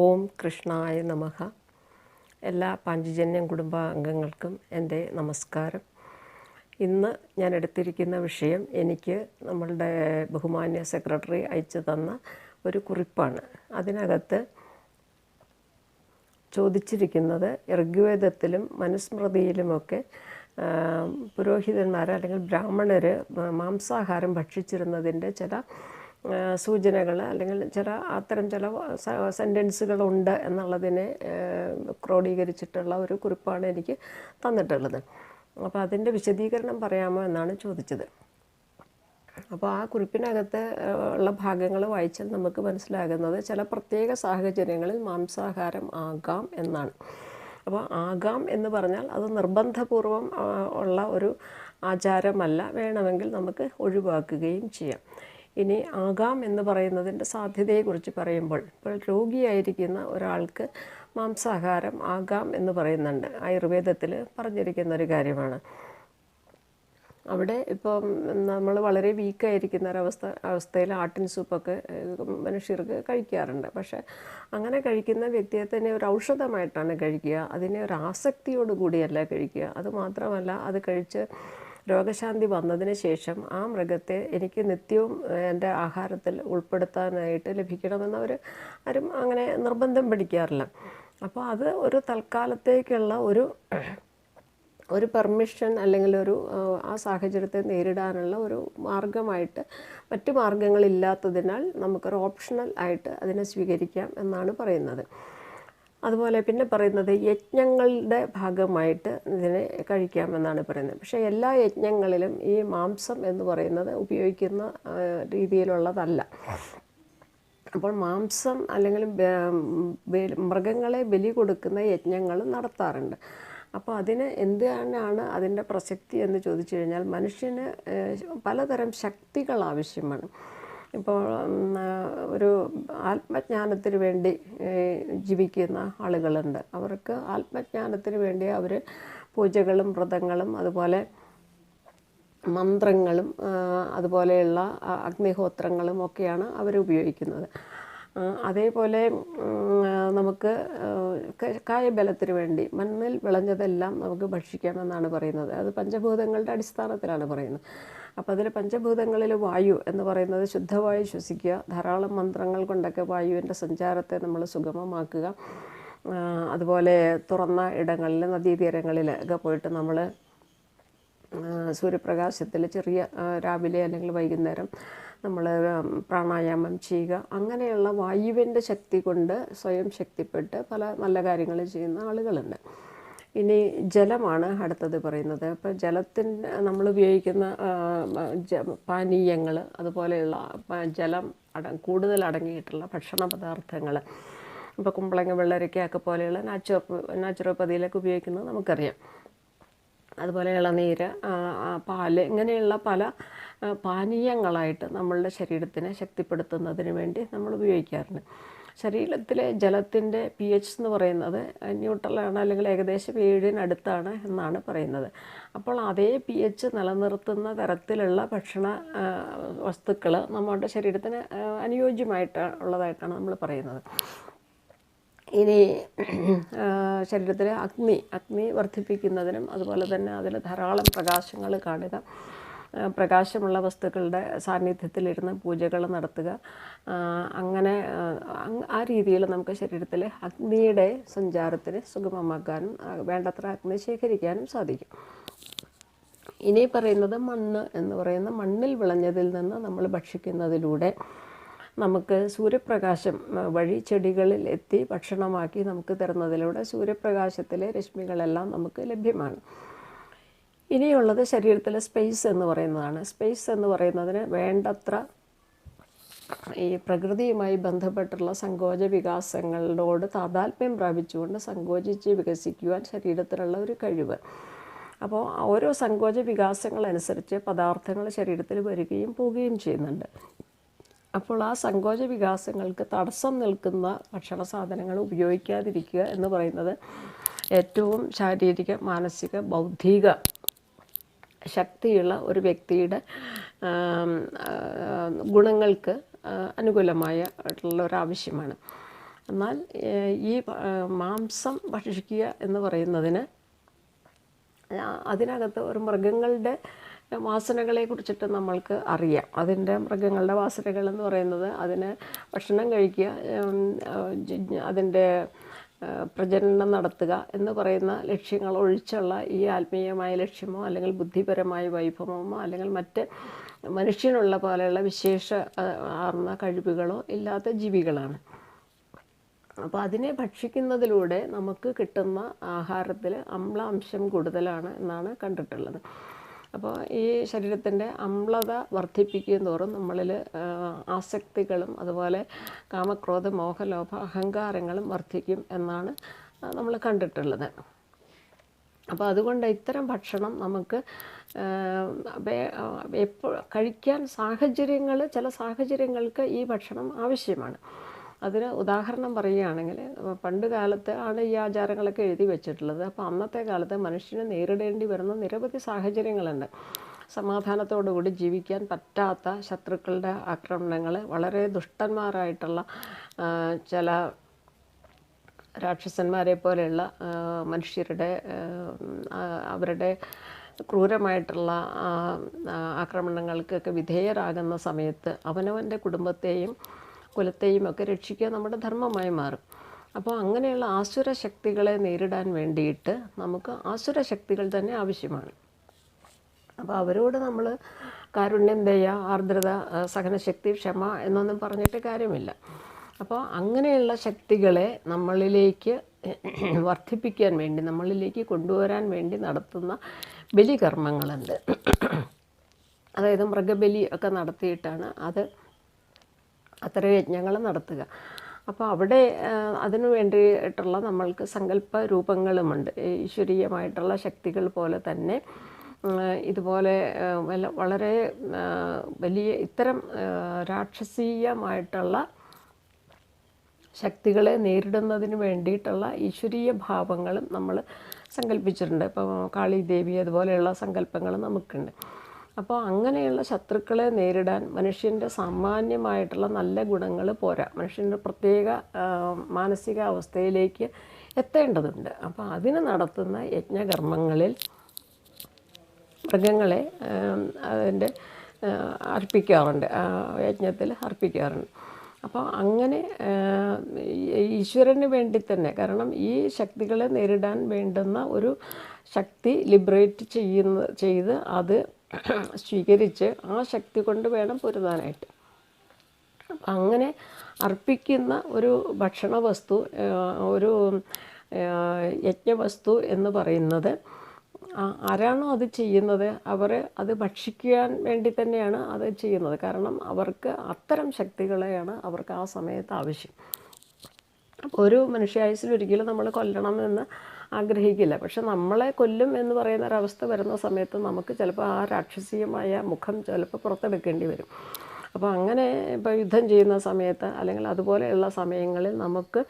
ഓം കൃഷ്ണായ നമഹ എല്ലാ പാഞ്ചജന്യം കുടുംബാംഗങ്ങൾക്കും എന്റെ നമസ്കാരം. ഇന്ന് ഞാൻ എടുത്തിരിക്കുന്ന വിഷയം എനിക്ക് നമ്മളുടെ ബഹുമാന്യ സെക്രട്ടറി അയച്ചു തന്ന ഒരു കുറിപ്പാണ്. അതിനകത്ത് ചോദിച്ചിരിക്കുന്നത് ഋഗ്വേദത്തിലും മനുസ്മൃതിയിലുമൊക്കെ പുരോഹിതന്മാർ അല്ലെങ്കിൽ ബ്രാഹ്മണർ മാംസാഹാരം ഭക്ഷിച്ചിരുന്നതിന്റെ ചില സൂചനകൾ അല്ലെങ്കിൽ ചില അത്തരം ചില സെന്റൻസുകളുണ്ട് എന്നുള്ളതിനെ ക്രോഡീകരിച്ചിട്ടുള്ള ഒരു കുറിപ്പാണ് എനിക്ക് തന്നിട്ടുള്ളത്. അപ്പോൾ അതിന്റെ വിശദീകരണം പറയാമോ എന്നാണ് ചോദിച്ചത്. അപ്പോൾ ആ കുറിപ്പിനകത്ത് ഉള്ള ഭാഗങ്ങൾ വായിച്ചാൽ നമുക്ക് മനസ്സിലാകുന്നത് ചില പ്രത്യേക സാഹചര്യങ്ങളിൽ മാംസാഹാരം ആകാം എന്നാണ്. അപ്പോൾ ആകാം എന്ന് പറഞ്ഞാൽ അത് നിർബന്ധപൂർവം ഉള്ള ഒരു ആചാരമല്ല. വേണമെങ്കിൽ നമുക്ക് ഒഴിവാക്കുകയും ചെയ്യാം. ഇനി ആകാം എന്ന് പറയുന്നതിന്റെ സാധ്യതയെക്കുറിച്ച് പറയുമ്പോൾ ഇപ്പോൾ രോഗിയായിരിക്കുന്ന ഒരാൾക്ക് മാംസാഹാരം ആകാം എന്ന് പറയുന്നുണ്ട്. ആയുർവേദത്തിൽ പറഞ്ഞിരിക്കുന്ന ഒരു കാര്യമാണ്. അവിടെ ഇപ്പം നമ്മൾ വളരെ വീക്കായിരിക്കുന്ന ഒരവസ്ഥ അവസ്ഥയിൽ ആട്ടിൻ സൂപ്പൊക്കെ മനുഷ്യർക്ക് കഴിക്കാറുണ്ട്. പക്ഷേ അങ്ങനെ കഴിക്കുന്ന വ്യക്തിയെ തന്നെ ഒരു ഔഷധമായിട്ടാണ് കഴിക്കുക. അതിനെ ഒരു ആസക്തിയോട് കൂടിയല്ല കഴിക്കുക. അത് മാത്രമല്ല അത് കഴിച്ച് രോഗശാന്തി വന്നതിന് ശേഷം ആ മൃഗത്തെ എനിക്ക് നിത്യവും എന്റെ ആഹാരത്തിൽ ഉൾപ്പെടുത്താനായിട്ട് ലഭിക്കണമെന്ന് അവർ ആരും അങ്ങനെ നിർബന്ധം പിടിക്കാറില്ല. അപ്പോൾ അത് ഒരു തൽക്കാലത്തേക്കുള്ള ഒരു ഒരു പെർമിഷൻ അല്ലെങ്കിൽ ഒരു ആ സാഹചര്യത്തെ നേരിടാനുള്ള ഒരു മാർഗമായിട്ട് മറ്റു മാർഗങ്ങളില്ലാത്തതിനാൽ നമുക്കൊരു ഓപ്ഷണൽ ആയിട്ട് അതിനെ സ്വീകരിക്കാം എന്നാണ് പറയുന്നത്. അതുപോലെ പിന്നെ പറയുന്നത് യജ്ഞങ്ങളുടെ ഭാഗമായിട്ട് ഇതിനെ കഴിക്കാമെന്നാണ് പറയുന്നത്. പക്ഷേ എല്ലാ യജ്ഞങ്ങളിലും ഈ മാംസം എന്ന് പറയുന്നത് ഉപയോഗിക്കുന്ന രീതിയിലുള്ളതല്ല. അപ്പോൾ മാംസം അല്ലെങ്കിൽ മൃഗങ്ങളെ ബലി കൊടുക്കുന്ന യജ്ഞങ്ങൾ നടത്താറുണ്ട്. അപ്പോൾ അതിന് എന്താണ് അതിന്റെ പ്രസക്തി എന്ന് ചോദിച്ചു കഴിഞ്ഞാൽ മനുഷ്യന് പലതരം ശക്തികൾ ആവശ്യമാണ്. ഇപ്പോൾ ഒരു ആത്മജ്ഞാനത്തിന് വേണ്ടി ജീവിക്കുന്ന ആളുകളുണ്ട്. അവർക്ക് ആത്മജ്ഞാനത്തിന് വേണ്ടി അവർ പൂജകളും വ്രതങ്ങളും അതുപോലെ മന്ത്രങ്ങളും അതുപോലെയുള്ള അഗ്നിഹോത്രങ്ങളും ഒക്കെയാണ് അവർ ഉപയോഗിക്കുന്നത്. അതേപോലെ നമുക്ക് കായബലത്തിന് വേണ്ടി മണ്ണിൽ വിളഞ്ഞതെല്ലാം നമുക്ക് ഭക്ഷിക്കാമെന്നാണ് പറയുന്നത്. അത് പഞ്ചഭൂതങ്ങളുടെ അടിസ്ഥാനത്തിലാണ് പറയുന്നത്. അപ്പോൾ അതിൽ പഞ്ചഭൂതങ്ങളിൽ വായു എന്ന് പറയുന്നത് ശുദ്ധവായു ശ്വസിക്കുക ധാരാളം മന്ത്രങ്ങൾ കൊണ്ടൊക്കെ വായുവിന്റെ സഞ്ചാരത്തെ നമ്മൾ സുഗമമാക്കുക അതുപോലെ തുറന്ന ഇടങ്ങളിൽ നദീതീരങ്ങളിൽ ഒക്കെ പോയിട്ട് നമ്മൾ സൂര്യപ്രകാശത്തിൽ ചെറിയ രാവിലെ അല്ലെങ്കിൽ വൈകുന്നേരം നമ്മൾ പ്രാണായാമം ചെയ്യുക. അങ്ങനെയുള്ള വായുവിന്റെ ശക്തി കൊണ്ട് സ്വയം ശക്തിപ്പെട്ട് പല നല്ല കാര്യങ്ങൾ ചെയ്യുന്ന ആളുകളുണ്ട്. ഇനി ജലമാണ് അടുത്തത് പറയുന്നത്. അപ്പോൾ ജലത്തിന്റെ നമ്മൾ ഉപയോഗിക്കുന്ന പാനീയങ്ങൾ അതുപോലെയുള്ള ജലം അട കൂടുതൽ അടങ്ങിയിട്ടുള്ള ഭക്ഷണ പദാർത്ഥങ്ങൾ ഇപ്പോൾ കുമ്പളങ്ങ വെള്ളരിക്കയൊക്കെ പോലെയുള്ള നാച്ചുറോ നാച്ചുറോപ്പതിയിലൊക്കെ ഉപയോഗിക്കുന്നത് നമുക്കറിയാം. അതുപോലെ ഇളനീര് പാൽ ഇങ്ങനെയുള്ള പല പാനീയങ്ങളായിട്ട് നമ്മളുടെ ശരീരത്തിനെ ശക്തിപ്പെടുത്തുന്നതിന് വേണ്ടി നമ്മൾ ഉപയോഗിക്കാറുണ്ട്. ശരീരത്തിലെ ജലത്തിന്റെ പി എച്ച് എന്ന് പറയുന്നത് ന്യൂട്രലാണ് അല്ലെങ്കിൽ ഏകദേശം ഏഴിനടുത്താണ് എന്നാണ് പറയുന്നത്. അപ്പോൾ അതേ പി എച്ച് നിലനിർത്തുന്ന തരത്തിലുള്ള ഭക്ഷണ വസ്തുക്കൾ നമ്മുടെ ശരീരത്തിന് അനുയോജ്യമായിട്ട് ഉള്ളതായിട്ടാണ് നമ്മൾ പറയുന്നത്. ഇനി ശരീരത്തിലെ അഗ്നി അഗ്നി വർദ്ധിപ്പിക്കുന്നതിനും അതുപോലെ തന്നെ അതിൽ ധാരാളം പ്രകാശങ്ങൾ കാണുക പ്രകാശമുള്ള വസ്തുക്കളുടെ സാന്നിധ്യത്തിലിരുന്ന് പൂജകൾ നടത്തുക. അങ്ങനെ ആ, രീതിയിൽ നമുക്ക് ശരീരത്തിൽ അഗ്നിയുടെ സഞ്ചാരത്തിന് സുഗമമാക്കാനും വേണ്ടത്ര അഗ്നി ശേഖരിക്കാനും സാധിക്കും. ഇനി പറയുന്നത് മണ്ണ് എന്ന് പറയുന്ന മണ്ണിൽ വിളഞ്ഞതിൽ നിന്ന് നമ്മൾ ഭക്ഷിക്കുന്നതിലൂടെ നമുക്ക് സൂര്യപ്രകാശം വഴി ചെടികളിൽ എത്തി ഭക്ഷണമാക്കി നമുക്ക് തരുന്നതിലൂടെ സൂര്യപ്രകാശത്തിലെ രശ്മികളെല്ലാം നമുക്ക് ലഭ്യമാണ്. ഇനിയുള്ളത് ശരീരത്തിലെ സ്പേസ് എന്ന് പറയുന്നതാണ്. സ്പേസ് എന്ന് പറയുന്നതിന് വേണ്ടത്ര ഈ പ്രകൃതിയുമായി ബന്ധപ്പെട്ടുള്ള സങ്കോച വികാസങ്ങളോട് താതാത്മ്യം പ്രാപിച്ചുകൊണ്ട് സങ്കോചിച്ച് വികസിക്കുവാൻ ശരീരത്തിലുള്ള ഒരു കഴിവ്. അപ്പോൾ ഓരോ സങ്കോച വികാസങ്ങളനുസരിച്ച് പദാർത്ഥങ്ങൾ ശരീരത്തിൽ വരികയും പോവുകയും ചെയ്യുന്നുണ്ട്. അപ്പോൾ ആ സങ്കോച വികാസങ്ങൾക്ക് തടസ്സം നിൽക്കുന്ന ഭക്ഷണ സാധനങ്ങൾ ഉപയോഗിക്കാതിരിക്കുക എന്ന് പറയുന്നത് ഏറ്റവും ശാരീരിക മാനസിക ബൗദ്ധിക ശക്തിയുള്ള ഒരു വ്യക്തിയുടെ ഗുണങ്ങൾക്ക് അനുകൂലമായ ഉള്ള ഒരു ആവശ്യമാണ്. എന്നാൽ ഈ മാംസം ഭക്ഷിക്കുക എന്ന് പറയുന്നതിന് അതിനകത്ത് ഒരു മൃഗങ്ങളുടെ വാസനകളെ കുറിച്ചിട്ട് നമ്മൾക്ക് അറിയാം. അതിന്റെ മൃഗങ്ങളുടെ വാസനകൾ എന്ന് പറയുന്നത് അതിന് ഭക്ഷണം കഴിക്കുക അതിന്റെ പ്രജനനം നടത്തുക എന്ന് പറയുന്ന ലക്ഷ്യങ്ങൾ ഒഴിച്ചുള്ള ഈ ആത്മീയമായ ലക്ഷ്യമോ അല്ലെങ്കിൽ ബുദ്ധിപരമായ വൈഭവമോ അല്ലെങ്കിൽ മറ്റ് മനുഷ്യനുള്ള പോലെയുള്ള വിശേഷ ആർന്ന കഴിവുകളോ ഇല്ലാത്ത ജീവികളാണ്. അപ്പോൾ അതിനെ ഭക്ഷിക്കുന്നതിലൂടെ നമുക്ക് കിട്ടുന്ന ആഹാരത്തിൽ അമ്ലാംശം കൂടുതലാണ് എന്നാണ് കണ്ടിട്ടുള്ളത്. അപ്പോൾ ഈ ശരീരത്തിന്റെ അമ്ലത വർദ്ധിപ്പിക്കും തോറും നമ്മളിൽ ആസക്തികളും അതുപോലെ കാമക്രോധ മോഹലോഭ അഹങ്കാരങ്ങളും വർദ്ധിക്കും എന്നാണ് നമ്മൾ കണ്ടിട്ടുള്ളത്. അപ്പോൾ അതുകൊണ്ട് ഇത്തരം ഭക്ഷണം നമുക്ക് എപ്പോൾ കഴിക്കാൻ സാഹചര്യങ്ങൾ ചില സാഹചര്യങ്ങൾക്ക് ഈ ഭക്ഷണം ആവശ്യമാണ്. അതിന് ഉദാഹരണം പറയുകയാണെങ്കിൽ പണ്ട് കാലത്ത് ആണ് ഈ ആചാരങ്ങളൊക്കെ എഴുതി വെച്ചിട്ടുള്ളത്. അപ്പോൾ അന്നത്തെ കാലത്ത് മനുഷ്യന് നേരിടേണ്ടി വരുന്ന നിരവധി സാഹചര്യങ്ങളുണ്ട്. സമാധാനത്തോടുകൂടി ജീവിക്കാൻ പറ്റാത്ത ശത്രുക്കളുടെ ആക്രമണങ്ങൾ വളരെ ദുഷ്ടന്മാരായിട്ടുള്ള ചില രാക്ഷസന്മാരെ പോലെയുള്ള മനുഷ്യരുടെ അവരുടെ ക്രൂരമായിട്ടുള്ള ആക്രമണങ്ങൾക്കൊക്കെ വിധേയരാകുന്ന സമയത്ത് അവനവന്റെ കുടുംബത്തെയും കുലത്തെയും ഒക്കെ രക്ഷിക്കുക നമ്മുടെ ധർമ്മമായി മാറും. അപ്പോൾ അങ്ങനെയുള്ള ആസുര ശക്തികളെ നേരിടാൻ വേണ്ടിയിട്ട് നമുക്ക് ആസുര ശക്തികൾ തന്നെ ആവശ്യമാണ്. അപ്പോൾ അവരോട് നമ്മൾ കാരുണ്യം ദയ ആർദ്രത സഹനശക്തി ക്ഷമ എന്നൊന്നും പറഞ്ഞിട്ട് കാര്യമില്ല. അപ്പോൾ അങ്ങനെയുള്ള ശക്തികളെ നമ്മളിലേക്ക് വർദ്ധിപ്പിക്കാൻ വേണ്ടി നമ്മളിലേക്ക് കൊണ്ടുവരാൻ വേണ്ടി നടത്തുന്ന ബലികർമ്മങ്ങളുണ്ട്. അതായത് മൃഗബലി ഒക്കെ നടത്തിയിട്ടാണ് അത് അത്തരം യജ്ഞങ്ങൾ നടത്തുക. അപ്പോൾ അവിടെ അതിനു വേണ്ടിയിട്ടുള്ള നമ്മൾക്ക് സങ്കല്പ രൂപങ്ങളുമുണ്ട്. ഈശ്വരീയമായിട്ടുള്ള ശക്തികൾ പോലെ തന്നെ ഇതുപോലെ വളരെ വലിയ ഇത്തരം രാക്ഷസീയമായിട്ടുള്ള ശക്തികളെ നേരിടുന്നതിന് വേണ്ടിയിട്ടുള്ള ഈശ്വരീയ ഭാവങ്ങളും നമ്മൾ സങ്കല്പിച്ചിട്ടുണ്ട്. ഇപ്പോൾ കാളി ദേവി അതുപോലെയുള്ള സങ്കല്പങ്ങൾ നമുക്കുണ്ട്. അപ്പോൾ അങ്ങനെയുള്ള ശത്രുക്കളെ നേരിടാൻ മനുഷ്യന്റെ സാമാന്യമായിട്ടുള്ള നല്ല ഗുണങ്ങൾ പോരാ. മനുഷ്യന്റെ പ്രത്യേക മാനസിക അവസ്ഥയിലേക്ക് എത്തേണ്ടതുണ്ട്. അപ്പോൾ അതിന് നടത്തുന്ന യജ്ഞകർമ്മങ്ങളിൽ മൃഗങ്ങളെ അതിന്റെ അർപ്പിക്കാറുണ്ട്. യജ്ഞത്തിൽ അർപ്പിക്കാറുണ്ട്. അപ്പോൾ അങ്ങനെ ഈശ്വരന് വേണ്ടി തന്നെ കാരണം ഈ ശക്തികളെ നേരിടാൻ വേണ്ടുന്ന ഒരു ശക്തി ലിബറേറ്റ് ചെയ്യുന്ന ചെയ്ത് അത് സ്വീകരിച്ച് ആ ശക്തി കൊണ്ട് വേണം പൊരുതാനായിട്ട്. അങ്ങനെ അർപ്പിക്കുന്ന ഒരു ഭക്ഷണ വസ്തു ഒരു യജ്ഞവസ്തു എന്ന് പറയുന്നത് ആരാണോ അത് ചെയ്യുന്നത് അവർ അത് ഭക്ഷിക്കാൻ വേണ്ടി തന്നെയാണ് അത് ചെയ്യുന്നത്. കാരണം അവർക്ക് അത്തരം ശക്തികളെയാണ് അവർക്ക് ആ സമയത്ത് ആവശ്യം. ഒരു മനുഷ്യായുസിൽ ഒരിക്കലും നമ്മൾ കൊല്ലണമെന്ന് ആഗ്രഹിക്കില്ല. പക്ഷെ നമ്മളെ കൊല്ലും എന്ന് പറയുന്ന ഒരവസ്ഥ വരുന്ന സമയത്ത് നമുക്ക് ചിലപ്പോൾ ആ രാക്ഷസീയമായ മുഖം ചിലപ്പോൾ പുറത്തെടുക്കേണ്ടി വരും. അപ്പോൾ അങ്ങനെ ഇപ്പോൾ യുദ്ധം ചെയ്യുന്ന സമയത്ത് അല്ലെങ്കിൽ അതുപോലെയുള്ള സമയങ്ങളിൽ നമുക്ക്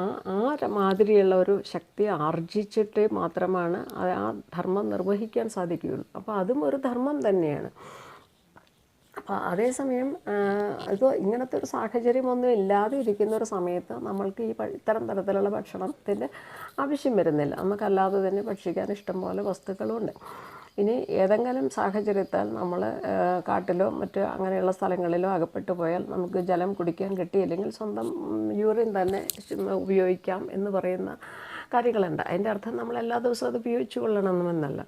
ആ ആ മാതിരിയുള്ള ഒരു ശക്തി ആർജിച്ചിട്ട് മാത്രമാണ് ആ ധർമ്മം നിർവഹിക്കാൻ സാധിക്കുകയുള്ളൂ. അപ്പോൾ അതും ഒരു ധർമ്മം തന്നെയാണ്. അപ്പോൾ അതേസമയം ഇപ്പോൾ ഇങ്ങനത്തെ ഒരു സാഹചര്യം ഒന്നും ഇല്ലാതെ ഇരിക്കുന്ന ഒരു സമയത്ത് നമ്മൾക്ക് ഈ ഇത്തരം തരത്തിലുള്ള ഭക്ഷണത്തിന്റെ ആവശ്യം വരുന്നില്ല. നമുക്കല്ലാതെ തന്നെ ഭക്ഷിക്കാൻ ഇഷ്ടംപോലെ വസ്തുക്കളുണ്ട്. ഇനി ഏതെങ്കിലും സാഹചര്യത്താൽ നമ്മൾ കാട്ടിലോ മറ്റ് അങ്ങനെയുള്ള സ്ഥലങ്ങളിലോ അകപ്പെട്ടു പോയാൽ നമുക്ക് ജലം കുടിക്കാൻ കിട്ടിയില്ലെങ്കിൽ സ്വന്തം യൂറിൻ തന്നെ ഉപയോഗിക്കാം എന്ന് പറയുന്ന കാര്യങ്ങളുണ്ട്. അതിന്റെ അർത്ഥം നമ്മൾ എല്ലാ ദിവസവും അത് ഉപയോഗിച്ചു കൊള്ളണമെന്നല്ല.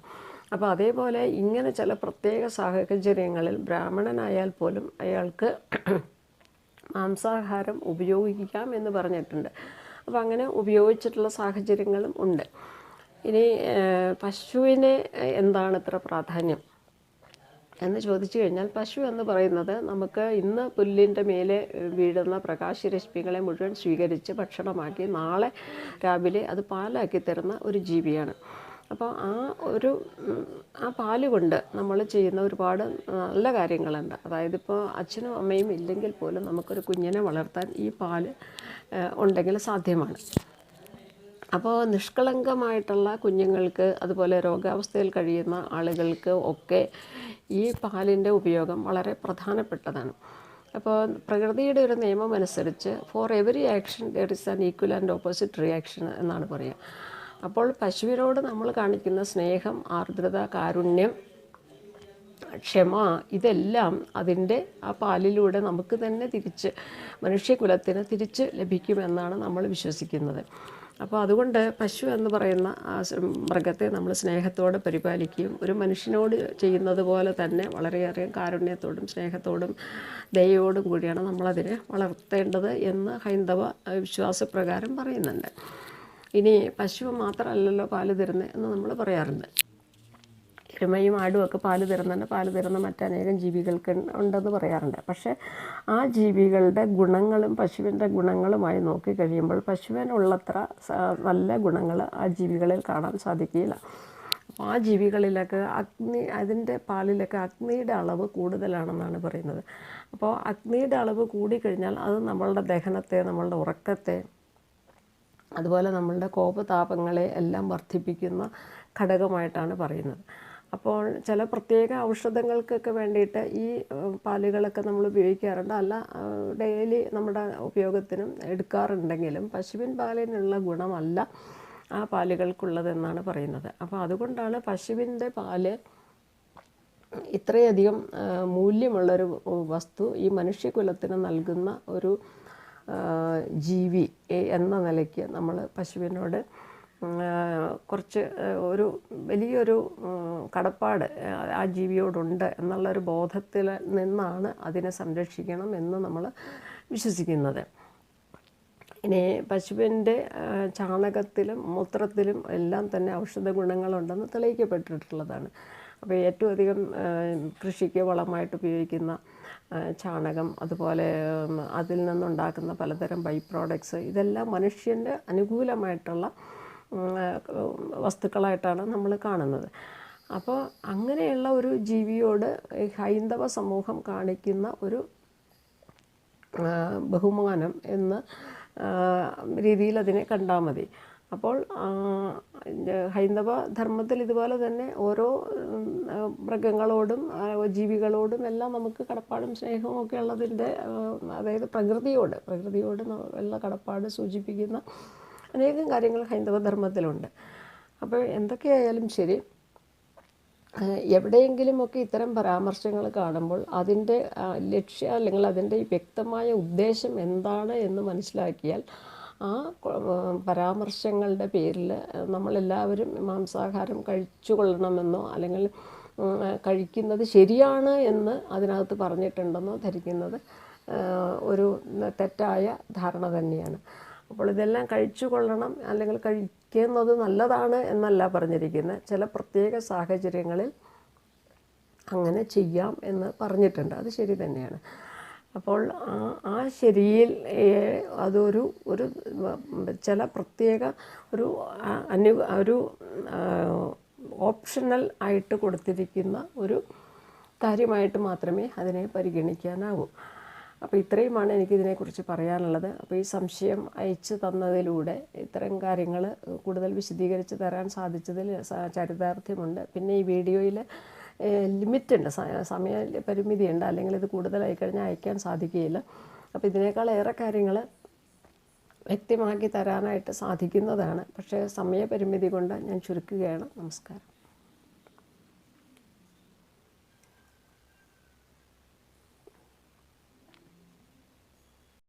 അപ്പോൾ അതേപോലെ ഇങ്ങനെ ചില പ്രത്യേക സാഹചര്യങ്ങളിൽ ബ്രാഹ്മണനായാൽ പോലും അയാൾക്ക് മാംസാഹാരം ഉപയോഗിക്കാം എന്ന് പറഞ്ഞിട്ടുണ്ട്. അപ്പോൾ അങ്ങനെ ഉപയോഗിച്ചിട്ടുള്ള സാഹചര്യങ്ങളും ഉണ്ട്. ഇനി പശുവിനെ എന്താണ് ഇത്ര പ്രാധാന്യം? എന്ന് ചോദിച്ചു കഴിഞ്ഞാൽ പശു എന്ന് പറയുന്നത് നമുക്ക് ഇന്ന് പുല്ലിന്റെ മേലെ വീഴുന്ന പ്രകാശരശ്മികളെ മുഴുവൻ സ്വീകരിച്ച് ഭക്ഷണമാക്കി നാളെ രാവിലെ അത് പാലാക്കി തരുന്ന ഒരു ജീവിയാണ്. അപ്പോൾ ആ ഒരു ആ പാൽ കൊണ്ട് നമ്മൾ ചെയ്യുന്ന ഒരുപാട് നല്ല കാര്യങ്ങളുണ്ട്. അതായത് ഇപ്പോൾ അച്ഛനും അമ്മയും ഇല്ലെങ്കിൽ പോലും നമുക്കൊരു കുഞ്ഞിനെ വളർത്താൻ ഈ പാൽ ഉണ്ടെങ്കിൽ സാധ്യമാണ്. അപ്പോൾ നിഷ്കളങ്കമായിട്ടുള്ള കുഞ്ഞുങ്ങൾക്ക് അതുപോലെ രോഗാവസ്ഥയിൽ കഴിയുന്ന ആളുകൾക്ക് ഒക്കെ ഈ പാലിന്റെ ഉപയോഗം വളരെ പ്രധാനപ്പെട്ടതാണ്. അപ്പോൾ പ്രകൃതിയുടെ ഒരു നിയമം അനുസരിച്ച് for every action there is an equal and opposite reaction എന്നാണ് പറയുക. അപ്പോൾ പശുവിനോട് നമ്മൾ കാണിക്കുന്ന സ്നേഹം ആർദ്രത കാരുണ്യം ക്ഷമ ഇതെല്ലാം അതിന്റെ ആ പാലിലൂടെ നമുക്ക് തന്നെ തിരിച്ച് മനുഷ്യകുലത്തിന് തിരിച്ച് ലഭിക്കുമെന്നാണ് നമ്മൾ വിശ്വസിക്കുന്നത്. അപ്പോൾ അതുകൊണ്ട് പശു എന്ന് പറയുന്ന ആ മൃഗത്തെ നമ്മൾ സ്നേഹത്തോടെ പരിപാലിക്കുകയും ഒരു മനുഷ്യനോട് ചെയ്യുന്നത് പോലെ തന്നെ വളരെയേറെ കാരുണ്യത്തോടും സ്നേഹത്തോടും ദയയോടും കൂടിയാണ് നമ്മളതിനെ വളർത്തേണ്ടത് എന്ന് ഹൈന്ദവ വിശ്വാസപ്രകാരം പറയുന്നുണ്ട്. ഇനി പശു മാത്രമല്ലല്ലോ പാൽ തരുന്നത് എന്ന് നമ്മൾ പറയാറുണ്ട്. എരുമയും ആടും ഒക്കെ പാൽ തരുന്നുണ്ട് പാൽ തരുന്ന മറ്റനേകം ജീവികൾക്ക് ഉണ്ടെന്ന് പറയാറുണ്ട്. പക്ഷേ ആ ജീവികളുടെ ഗുണങ്ങളും പശുവിന്റെ ഗുണങ്ങളുമായി നോക്കിക്കഴിയുമ്പോൾ പശുവിനുള്ളത്ര നല്ല ഗുണങ്ങൾ ആ ജീവികളിൽ കാണാൻ സാധിക്കില്ല അപ്പോൾ ആ ജീവികളിലൊക്കെ അഗ്നി അതിന്റെ പാലിലൊക്കെ അഗ്നിയുടെ അളവ് കൂടുതലാണെന്നാണ് പറയുന്നത്. അപ്പോൾ അഗ്നിയുടെ അളവ് കൂടിക്കഴിഞ്ഞാൽ അത് നമ്മളുടെ ദഹനത്തെ നമ്മളുടെ ഉറക്കത്തെ അതുപോലെ നമ്മളുടെ കോപതാപങ്ങളെ എല്ലാം വർദ്ധിപ്പിക്കുന്ന ഘടകമായിട്ടാണ് പറയുന്നത്. അപ്പോൾ ചില പ്രത്യേക ഔഷധങ്ങൾക്കൊക്കെ വേണ്ടിയിട്ട് ഈ പാലുകളൊക്കെ നമ്മൾ ഉപയോഗിക്കാറുണ്ട്. അല്ല ഡെയിലി നമ്മുടെ ഉപയോഗത്തിനും എടുക്കാറുണ്ടെങ്കിലും പശുവിൻ പാലിനുള്ള ഗുണമല്ല ആ പാലുകൾക്കുള്ളതെന്നാണ് പറയുന്നത്. അപ്പോൾ അതുകൊണ്ടാണ് പശുവിന്റെ പാൽ ഇത്രയധികം മൂല്യമുള്ളൊരു വസ്തു ഈ മനുഷ്യകുലത്തിന് നൽകുന്ന ഒരു ജീവി എന്ന നിലയ്ക്ക് നമ്മൾ പശുവിനോട് കുറച്ച് ഒരു വലിയൊരു കടപ്പാട് ആ, ജീവിയോടുണ്ട് എന്നുള്ളൊരു ബോധത്തിൽ നിന്നാണ് അതിനെ സംരക്ഷിക്കണം എന്ന് നമ്മൾ വിശ്വസിക്കുന്നത്. ഇനി പശുവിന്റെ ചാണകത്തിലും മൂത്രത്തിലും എല്ലാം തന്നെ ഔഷധ ഗുണങ്ങളുണ്ടെന്ന് തെളിയിക്കപ്പെട്ടിട്ടുള്ളതാണ്. അപ്പോൾ ഏറ്റവും അധികം കൃഷിക്ക് വളമായിട്ട് ഉപയോഗിക്കുന്ന ചാണകം അതുപോലെ അതിൽ നിന്നുണ്ടാക്കുന്ന പലതരം ബൈ പ്രോഡക്ട്സ് ഇതെല്ലാം മനുഷ്യന്റെ അനുകൂലമായിട്ടുള്ള വസ്തുക്കളായിട്ടാണ് നമ്മൾ കാണുന്നത്. അപ്പോൾ അങ്ങനെയുള്ള ഒരു ജീവിയോട് ഹൈന്ദവ സമൂഹം കാണിക്കുന്ന ഒരു ബഹുമാനം എന്ന രീതിയിൽ അതിനെ കണ്ടാൽ മതി. അപ്പോൾ ഹൈന്ദവ ധർമ്മത്തിൽ ഇതുപോലെ തന്നെ ഓരോ മൃഗങ്ങളോടും ജീവികളോടും എല്ലാം നമുക്ക് കടപ്പാടും സ്നേഹവും ഒക്കെ ഉള്ളതിന്റെ അതായത് പ്രകൃതിയോട് പ്രകൃതിയോട് ഉള്ള കടപ്പാട് സൂചിപ്പിക്കുന്ന അനേകം കാര്യങ്ങൾ ഹൈന്ദവ ധർമ്മത്തിലുണ്ട്. അപ്പോൾ എന്തൊക്കെയായാലും ശരി എവിടെയെങ്കിലുമൊക്കെ ഇത്തരം പരാമർശങ്ങൾ കാണുമ്പോൾ അതിന്റെ ലക്ഷ്യ അല്ലെങ്കിൽ അതിന്റെ വ്യക്തമായ ഉദ്ദേശം എന്താണ് എന്ന് മനസ്സിലാക്കിയാൽ ആ പരാമർശങ്ങളുടെ പേരിൽ നമ്മളെല്ലാവരും മാംസാഹാരം കഴിച്ചു കൊള്ളണമെന്നോ അല്ലെങ്കിൽ കഴിക്കുന്നത് ശരിയാണ് എന്ന് അതിനകത്ത് പറഞ്ഞിട്ടുണ്ടെന്നോ ധരിക്കുന്നത് ഒരു തെറ്റായ ധാരണ തന്നെയാണ്. അപ്പോൾ ഇതെല്ലാം കഴിച്ചു കൊള്ളണം അല്ലെങ്കിൽ കഴിക്കുന്നത് നല്ലതാണ് എന്നല്ല പറഞ്ഞിരിക്കുന്നത്. ചില പ്രത്യേക സാഹചര്യങ്ങളിൽ അങ്ങനെ ചെയ്യാം എന്ന് പറഞ്ഞിട്ടുണ്ട്. അത് ശരി തന്നെയാണ്. അപ്പോൾ ആ ആ ശരിയിൽ അതൊരു ഒരു ചില പ്രത്യേക ഒരു അനു ഒരു ഓപ്ഷണൽ ആയിട്ട് കൊടുത്തിരിക്കുന്ന ഒരു കാര്യമായിട്ട് മാത്രമേ അതിനെ പരിഗണിക്കാനാവൂ. അപ്പോൾ ഇത്രയുമാണ് എനിക്കിതിനെക്കുറിച്ച് പറയാനുള്ളത്. അപ്പോൾ ഈ സംശയം അയച്ചു തന്നതിലൂടെ ഇത്തരം കാര്യങ്ങൾ കൂടുതൽ വിശദീകരിച്ച് തരാൻ സാധിച്ചതിൽ ചരിതാർത്ഥ്യമുണ്ട്. പിന്നെ ഈ വീഡിയോയിൽ ലിമിറ്റ് ഉണ്ട് സ- സമയ പരിമിതിയുണ്ട്. അല്ലെങ്കിൽ ഇത് കൂടുതലായി കഴിഞ്ഞാൽ അയക്കാൻ സാധിക്കുകയില്ല. അപ്പോൾ ഇതിനേക്കാൾ ഏറെ കാര്യങ്ങൾ വ്യക്തമാക്കി തരാനായിട്ട് സാധിക്കുന്നതാണ്. പക്ഷേ സമയപരിമിതി കൊണ്ട് ഞാൻ ചുരുക്കുകയാണ്. നമസ്കാരം.